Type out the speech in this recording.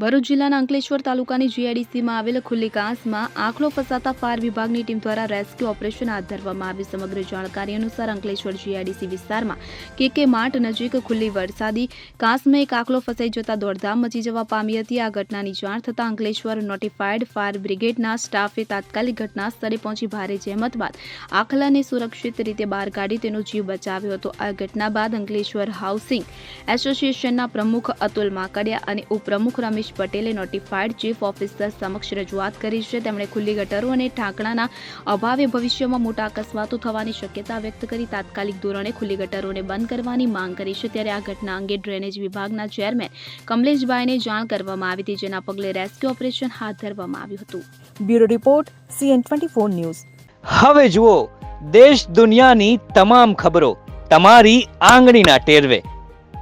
ભરૂચ જિલ્લાના અંકલેશ્વર તાલુકાની જીઆઈડીસીમાં આવેલ ખુલ્લી કાંસમાં આંકડો ફસાતા ફાયર વિભાગની ટીમ દ્વારા રેસ્ક્યુ ઓપરેશન હાથ ધરવામાં આવ્યું. સમગ્ર જાણકારી અનુસાર અંકલેશ્વર જીઆઈડીસી વિસ્તારમાં કે કે માર્ટ નજીક ખુલ્લી વરસાદી કાંસમાં એક આંકડો ફસાઈ જતા દોડધામ મચી જવા પામી હતી. આ ઘટનાની જાણ થતાં અંકલેશ્વર નોટિફાઈડ ફાયર બ્રિગેડના સ્ટાફે તાત્કાલિક ઘટના સ્થળે પહોંચી ભારે જહેમત બાદ આખલાને સુરક્ષિત રીતે બહાર કાઢી તેનો જીવ બચાવ્યો હતો. આ ઘટના બાદ અંકલેશ્વર હાઉસિંગ એસોસિએશનના પ્રમુખ અતુલ માકડિયા અને ઉપપ્રમુખ રમેશ પટેલે નોટિફાઈડ ચીફ ઓફિસર સમક્ષ રજૂઆત કરી છે. તેમણે ખુલ્લી ગટરો અને ઢાંકણાના અભાવે ભવિષ્યમાં મોટા અકસ્માતો થવાની શક્યતા વ્યક્ત કરી. તાત્કાલિક ધોરણે ખુલ્લી ગટરોને બંધ કરવાની માંગ કરી છે. ત્યારે આ ઘટના અંગે ડ્રેનેજ વિભાગના ચેરમેન કમલેશભાઈને જાણ કરવામાં આવી હતી જેના પગલે રેસ્ક્યુ ઓપરેશન હાથ ધરવામાં આવ્યું હતું. Bureau report CN twenty four news. હવે જુઓ દેશ દુનિયાની તમામ ખબરો તમારી આંગળીના ટેરવે.